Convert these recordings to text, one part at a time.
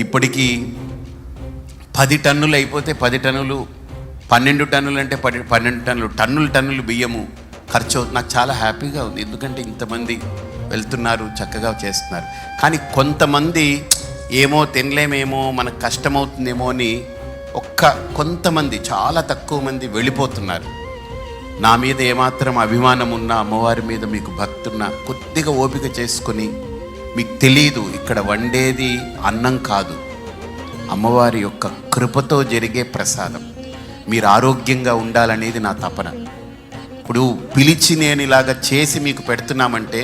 ఇప్పటికీ పది టన్నులు అయిపోతే పది టన్నులు పన్నెండు టన్నులు అంటే పది పన్నెండు టన్నులు టన్నులు టన్నులు బియ్యము ఖర్చు అవుతుంది నాకు చాలా హ్యాపీగా ఉంది. ఎందుకంటే ఇంతమంది వెళ్తున్నారు చక్కగా చేస్తున్నారు. కానీ కొంతమంది ఏమో తినలేమేమో మనకు కష్టమవుతుందేమో అని ఒక్క కొంతమంది చాలా తక్కువ మంది వెళ్ళిపోతున్నారు. నా మీద ఏమాత్రం అభిమానం ఉన్నా అమ్మవారి మీద మీకు భక్తున్నా కొద్దిగా ఓపిక చేసుకొని మీకు తెలియదు ఇక్కడ వండేది అన్నం కాదు. అమ్మవారి యొక్క కృపతో జరిగే ప్రసాదం. మీరు ఆరోగ్యంగా ఉండాలనేది నా తపన. ఇప్పుడు పిలిచి నేను ఇలాగ చేసి మీకు పెడుతున్నామంటే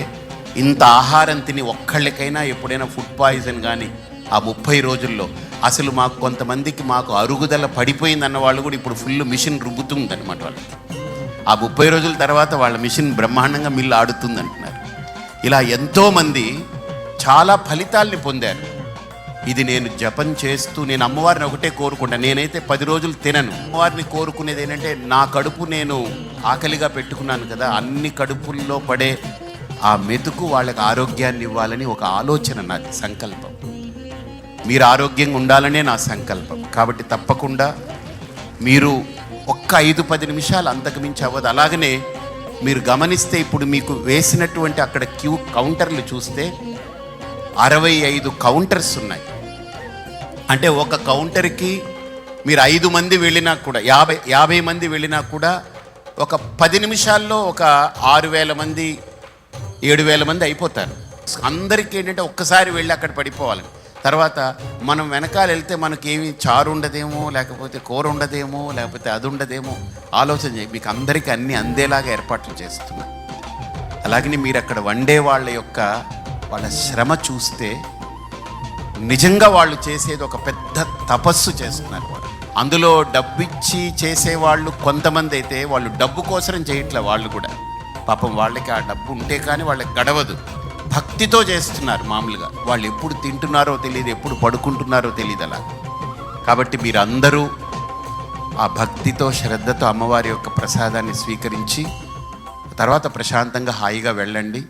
ఇంత ఆహారం తిని ఒక్కళ్ళకైనా ఎప్పుడైనా ఫుడ్ పాయిజన్ కానీ ఆ ముప్పై రోజుల్లో అసలు మాకు కొంతమందికి మాకు అరుగుదల పడిపోయిందన్న వాళ్ళు కూడా ఇప్పుడు ఫుల్ మిషన్ రుబ్బుతుంది అనమాట వాళ్ళకి ఆ ముప్పై రోజుల తర్వాత వాళ్ళ మిషన్ బ్రహ్మాండంగా మిల్లు ఆడుతుంది అంటున్నారు ఇలా ఎంతోమంది చాలా ఫలితాల్ని పొందారు. ఇది నేను జపం చేస్తూ నేను అమ్మవారిని ఒకటే కోరుకుంటా. నేనైతే పది రోజులు తినను. అమ్మవారిని కోరుకునేది ఏంటంటే నా కడుపు నేను ఆకలిగా పెట్టుకున్నాను కదా అన్ని కడుపుల్లో పడే ఆ మెతుకు వాళ్ళకి ఆరోగ్యాన్ని ఇవ్వాలని ఒక ఆలోచన నాది సంకల్పం. మీరు ఆరోగ్యంగా ఉండాలనే నా సంకల్పం. కాబట్టి తప్పకుండా మీరు ఒక్క ఐదు పది నిమిషాలు అంతకుమించి అవ్వదు. అలాగనే మీరు గమనిస్తే ఇప్పుడు మీకు వేసినటువంటి అక్కడ క్యూ కౌంటర్లు చూస్తే అరవై ఐదు కౌంటర్స్ ఉన్నాయి. అంటే ఒక కౌంటర్కి మీరు ఐదు మంది వెళ్ళినా కూడా యాభై యాభై మంది వెళ్ళినా కూడా ఒక పది నిమిషాల్లో ఒక ఆరు వేల మంది ఏడు వేల మంది అయిపోతారు. అందరికీ ఏంటంటే ఒక్కసారి వెళ్ళి అక్కడ పడిపోవాలి. తర్వాత మనం వెనకాల వెళ్తే మనకేమి చారు ఉండదేమో లేకపోతే కూర ఉండదేమో లేకపోతే అది ఉండదేమో ఆలోచన చేయి. మీకు అందరికీ అన్ని అందేలాగా ఏర్పాట్లు చేస్తున్నా. అలాగని మీరు అక్కడ వండే వాళ్ళ యొక్క వాళ్ళ శ్రమ చూస్తే నిజంగా వాళ్ళు చేసేది ఒక పెద్ద తపస్సు చేస్తున్నారు వాళ్ళు. అందులో డబ్బిచ్చి చేసేవాళ్ళు కొంతమంది అయితే వాళ్ళు డబ్బు కోసం చేయట్లే వాళ్ళు కూడా. పాపం వాళ్ళకి ఆ డబ్బు ఉంటే కానీ వాళ్ళకి గడవదు. భక్తితో చేస్తున్నారు మామూలుగా. వాళ్ళు ఎప్పుడు తింటున్నారో తెలియదు ఎప్పుడు పడుకుంటున్నారో తెలియదు అలా. కాబట్టి మీరందరూ ఆ భక్తితో శ్రద్ధతో అమ్మవారి యొక్క ప్రసాదాన్ని స్వీకరించి తర్వాత ప్రశాంతంగా హాయిగా వెళ్ళండి.